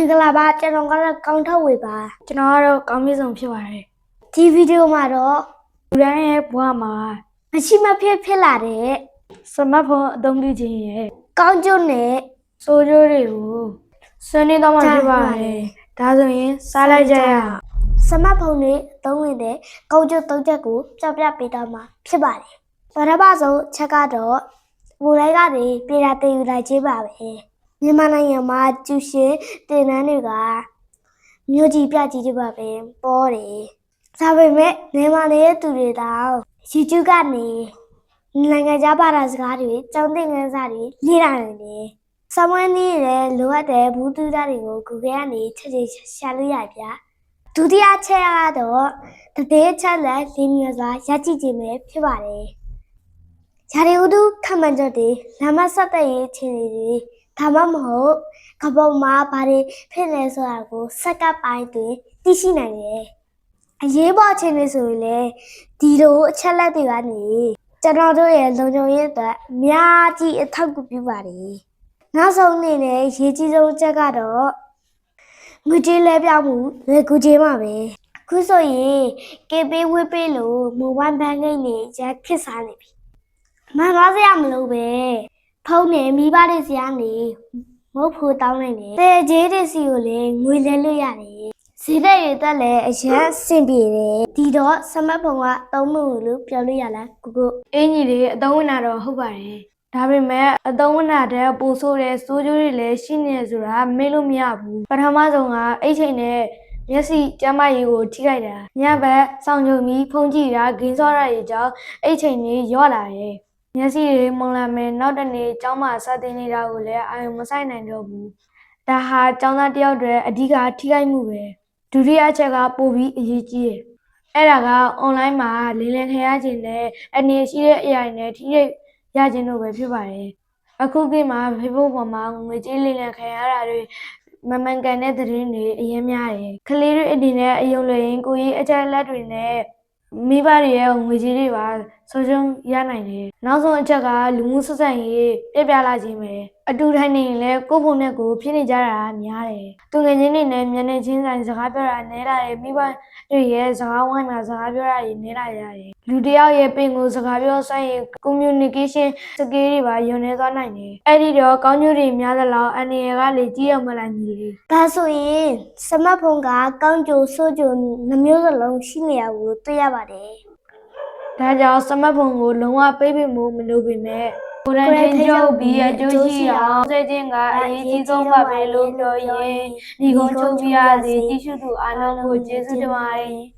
င်္ဂလာပါကျွန်တော်ကတော့ကောင်းထောက်ဝေပါကျွန်တော်ကတော့ကောင်းမြင့်ဆုံးဖြစ်ပါတယ်ဒီဗီဒီယိုမှာတော့လူတိုင်းရဲ့ဘဝမှာမရှိမဖြစ်ဖြစ်လာတဲ့စမတ်ဖုန်းအသုံးပြုခြင်းရဲ့ကောင်းကျိုးနဲ့ဆိုးကျိုးတွေကိုဆွေးနွေးတော့မှာဖြစ်ပါတယ်ဒါဆိုရင်စားလိုက်ကြရအောင်စမတ်ဖုန်းတွေအသုံးဝင်တဲ့ကောင်းကျိုးသုံးချက်ကိုပြပြပေးတော့မှာဖြစ်ပါတယ်ပထမဆုံးချက်ကတော့ဘူလိုက်ကနေပြည်တာတင်ယူလိုက်ခြင်းပါပဲ မြန်မာနိုင်ငံမှာကျူရှင်တင်နန်းတွေကမြို့ကြီးပြကြီးတွေပါပဲပေါ်တယ်ဒါပေမဲ့မြန်မာနေတဲ့သူတွေတောင် YouTube ကနေနိုင်ငံခြားဘာသာစကားတွေကျောင်းသင်ခန်းစာတွေလေ့လာနိုင်တယ်။ဆမွေးနည်းရဲ့လိုအပ်တဲ့ဘူးတူတာတွေကို Google ကနေချက်ချင်းရှာလို့ရပြ။ဒုတိယချက်ကတော့တသေးချက်လက်လင်းမြစွာရကြည့်ခြင်းပဲဖြစ်ပါတယ်။ဂျာရီဥဒုခမန်ကြတွေလမ်းမဆက်တဲ့ရေးချင်းတွေ ဒါမှမဟုတ်ကပုံမှာဘာတွေဖြစ်လဲဆိုတာကိုစက္ကပ်ပိုင်းတွင်သိရှိနိုင်တယ်။အရေးပေါ်ချင်းတွေဆိုရင်လည်းဒီလိုအချက်လက်တွေကနေကျွန်တော်တို့ရဲ့လုံခြုံရေးအတွက်အများကြီးအထောက်အကူပြုပါတယ်။နောက်ဆုံးအနေနဲ့အရေးကြီးဆုံးအချက်ကတော့ငွေကြေးလဲပြောင်းမှုလွယ်ကူခြင်းပါပဲ။အခုဆိုရင် KB ဝေးပေးလို့ mobile banking တွေရခစ်စားနေပြီ။မှန်သွားစရာမလိုပဲ။ ဖုန်းနဲ့မိဘတွေစီကနေမဟုတ်ဖို့တောင်းနိုင်တယ်။တဲ့ကျေးတွေစီကိုလည်းငွေလဲလို့ရတယ်။ဈေးတဲ့ရတက်လည်းအရင်အဆင်ပြေတယ်။ဒီတော့စမတ်ဖုန်းကသုံးမှုလို့ပြောလို့ရလားကိုကိုအင်ကြီးတွေအသုံးဝင်တာတော့ဟုတ်ပါတယ်ဒါပေမဲ့အသုံးဝင်တာတဲ့ပိုဆိုးတဲ့စိုးကျိုးတွေလည်းရှိနေတယ်ဆိုတာမေ့လို့မရဘူးပထမဆုံးကအဲ့ချိန်နဲ့မျက်စိကျမ်းမာရေးကိုထိခိုက်တာညဘက်စောင့်ကြုံပြီးဖုန်းကြည့်တာဂိမ်းစောတာတွေကြောင့်အဲ့ချိန်ကြီးရော့လာတယ် မျက်စိတွေမုံလာမယ်နောက်တစ်နေ့ကျောင်းမှာစတင်နေတာကိုလည်းအာရုံမဆိုင်နိုင်တော့ဘူးဒါဟာကျောင်းသားတစ်ယောက်တည်းအဓိကထိခိုက်မှုပဲဒုတိယအချက်ကပိုပြီးအရေးကြီးတယ်အဲ့ဒါက online မှာလင်းလင်းခရခြင်းနဲ့အနေရှိတဲ့အရာတွေနဲ့ထိရိပ်ရခြင်းတို့ပဲဖြစ်ပါတယ်။အခုကိမှာ Facebook ပေါ်မှာငွေကြေးလင်းလင်းခရတာတွေမမှန်ကန်တဲ့သတင်းတွေအရင်များတယ်။ကလေးတွေအနေနဲ့အယုံလွယ်ရင်ကိုကြီးအချက်အလက်တွေနဲ့မိဘတွေရဲ့ငွေကြေးတွေပါ ဆုံးရှုံးရနိုင်တယ်။နောက်ဆုံးအချက်ကလူမှုဆက်ဆံရေးပြပြလာခြင်းပဲ။အတူထိုင်နေရင်လည်းကိုယ့်ဖုန်းနဲ့ကိုယ်ဖြစ်နေကြတာများတယ်။သူငယ်ချင်းတွေနဲ့မျက်နှာချင်းဆိုင်စကားပြောတာနဲလာတယ်မိဘတွေရဲ့စကားဝိုင်းမှာစကားပြောတာတွေနေလာရတယ်။လူတစ်ယောက်ရဲ့ပင်ကိုစကားပြောဆိုင်ရင် communication skill တွေပါယုံနေသွားနိုင်တယ်။အဲ့ဒီတော့ကောင်းကျိုးတွေများသလောက်အန္တရာယ်ကလေကြီးအောင်မလားညီလေးဒါဆိုရင်စမတ်ဖုန်းကကောင်းကျိုးဆိုးကျိုးနှမျိုးစလုံးရှိနေရကိုတွေ့ရပါတယ်။ ဒါကြောင့်စမတ်ဖုန်းကိုလုံးဝပိတ်ပင်မှုမလုပ်ပေမဲ့ကိုယ်တိုင်ထိန်းချုပ်ပြီးအကျိုးရှိအောင်ဆွေးခြင်းကအရေးကြီးဆုံးပါပဲလို့ပြောရင်ဒီကုန်းချုပ်ပြရစီကြည့်ရှုသူအားလုံးကိုကျေးဇူးတင်ပါတယ်။